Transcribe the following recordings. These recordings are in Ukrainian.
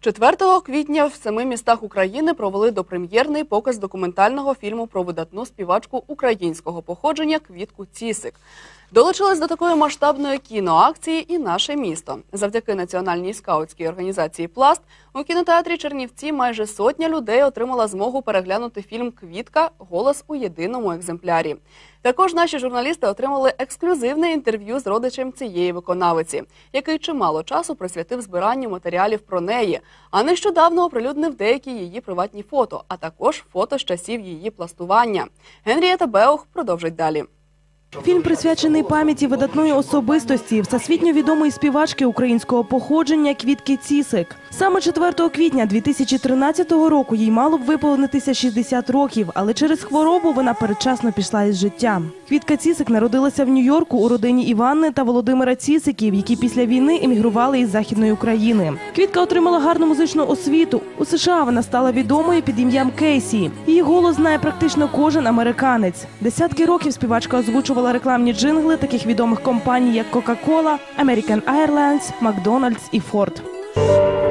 4 квітня в семи містах України провели допрем'єрний показ документального фільму про видатну співачку українського походження Квітку Цісик. Долучилось до такої масштабної кіноакції і наше місто. Завдяки національній скаутській організації Пласт у кінотеатрі Чернівці майже сотня людей отримала змогу переглянути фільм Квітка Голос у єдиному екземплярі. Також наші журналісти отримали ексклюзивне інтерв'ю з родичем цієї виконавиці, який чимало часу присвятив збиранню матеріалів про неї, а нещодавно оприлюднив деякі її приватні фото, а також фото з часів її пластування. Генрієта Беух продовжить далі. Фільм присвячений пам'яті видатної особистості, всесвітньо відомої співачки українського походження Квітки Цісик. Саме 4 квітня 2013 року їй мало б виповнитися 60 років, але через хворобу вона передчасно пішла із життя. Квітка Цісик народилася в Нью-Йорку у родині Іванни та Володимира Цісиків, які після війни емігрували із західної України. Квітка отримала гарну музичну освіту. У США вона стала відомою під ім'ям Кейсі. Її голос знає практично кожен американець. Десятки років співачка озвучувала рекламні джингли таких відомих компаній, як Coca-Cola, American Airlines, McDonald's і Ford.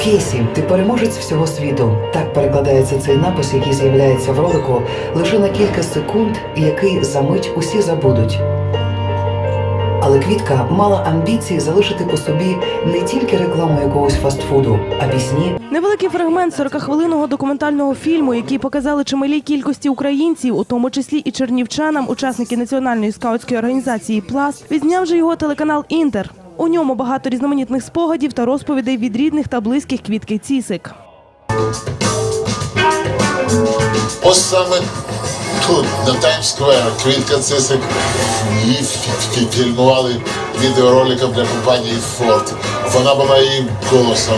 Кейсі, ти переможець всього світу. Так перекладається цей напис, який з'являється в ролику лише на кілька секунд, і який за мить усі забудуть. Але квітка мала амбіції залишити по собі не тільки рекламу якогось фастфуду, а пісні, Невеликий фрагмент 40-хвилинного документального фільму, який показали чималій кількості українців, у тому числі і чернівчанам, учасники національної скаутської організації Пласт, відзняв же його телеканал Інтер. У ньому багато різноманітних спогадів та розповідей від рідних та близьких квітки Цісик. Ось саме тут, на Таймс-сквер, Квітка Цисик, фільмували відеороликом для компанії Ford. Вона була її голосом.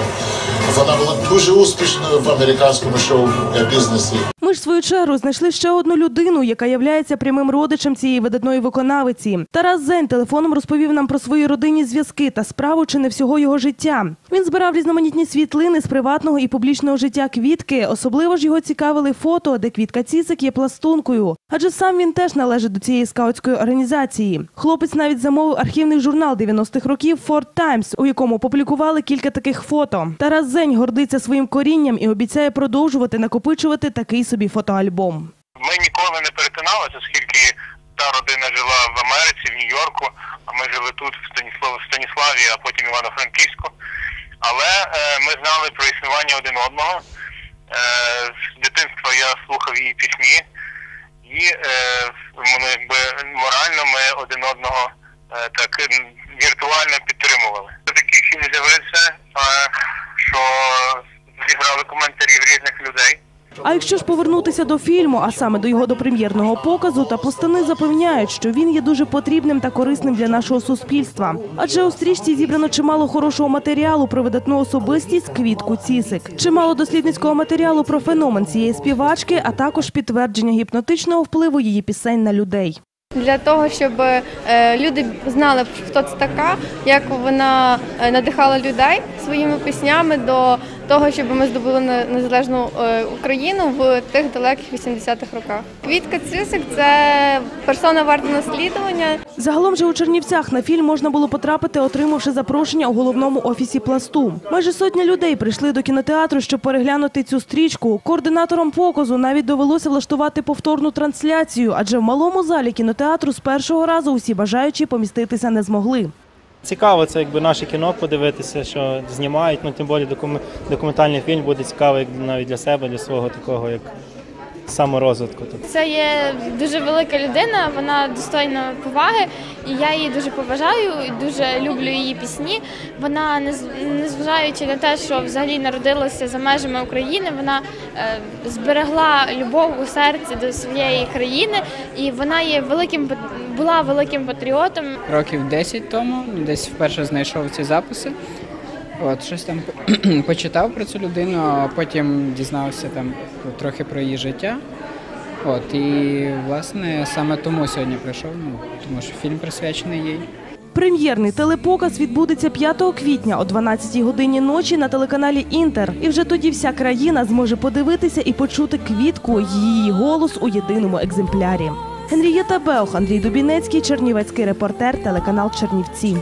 Вона була дуже успішною в американському шоу-бізнесі. Ми ж в свою чергу знайшли ще одну людину, яка являється прямим родичем цієї видатної виконавиці. Тарас Зень телефоном розповів нам про свої родинні зв'язки та справу чи не всього його життя. Він збирав різноманітні світлини з приватного і публічного життя квітки. Особливо ж його цікавили фото, де квітка Цісик є пластункою. Адже сам він теж належить до цієї скаутської організації. Хлопець навіть замовив архівний журнал 90-х років Ford Times, у якому опублікували кілька таких фото. Тарас Зень гордиться своїм корінням і обіцяє продовжувати накопичувати такий собі фотоальбом. Ми ніколи не перетиналися, оскільки та родина жила в Америці, в Нью-Йорку, а ми жили тут, в Станіславі, а потім Івано-Франківську. Але е, ми знали про існування один одного. Е, з дитинства я слухав її пісні, і е, ми, якби, морально ми один одного е, так віртуально підтримували. Такий фільм з'явився, е, що зіграли коментарів різних людей. А якщо ж повернутися до фільму, а саме до його допрем'єрного показу, та пластани запевняють, що він є дуже потрібним та корисним для нашого суспільства. Адже у стрічці зібрано чимало хорошого матеріалу про видатну особистість квітку Цісик, чимало дослідницького матеріалу про феномен цієї співачки, а також підтвердження гіпнотичного впливу її пісень на людей. Для того, щоб е, люди знали, хто це така, як вона е, надихала людей своїми піснями до того, щоб ми здобули незалежну е, Україну в тих далеких 80-х роках. Квітка Цисик це персона варта наслідування. Загалом же у Чернівцях на фільм можна було потрапити, отримавши запрошення у головному офісі пласту. Майже сотня людей прийшли до кінотеатру, щоб переглянути цю стрічку. Координаторам показу навіть довелося влаштувати повторну трансляцію, адже в малому залі кінотеатру з першого разу усі бажаючі поміститися не змогли. Цікаво, це якби наше кіно подивитися, що знімають. Ну тим більше докум- документальний фільм буде цікавий навіть для себе, для свого такого як саморозвитку. Це є дуже велика людина, вона достойна поваги, і я її дуже поважаю, і дуже люблю її пісні. Вона, нез- незважаючи на те, що взагалі народилася за межами України, вона е, зберегла любов у серці до своєї країни, і вона є великим була великим патріотом. років 10 тому, десь вперше знайшов ці записи. От, щось там почитав про цю людину, а потім дізнався там трохи про її життя. От, і власне саме тому сьогодні прийшов, ну, тому що фільм присвячений їй. Прем'єрний телепоказ відбудеться 5 квітня о 12 годині ночі на телеканалі Інтер. І вже тоді вся країна зможе подивитися і почути квітку її голос у єдиному екземплярі. Генрієта Беох, Андрій Дубінецький, Чернівецький репортер, телеканал Чернівці.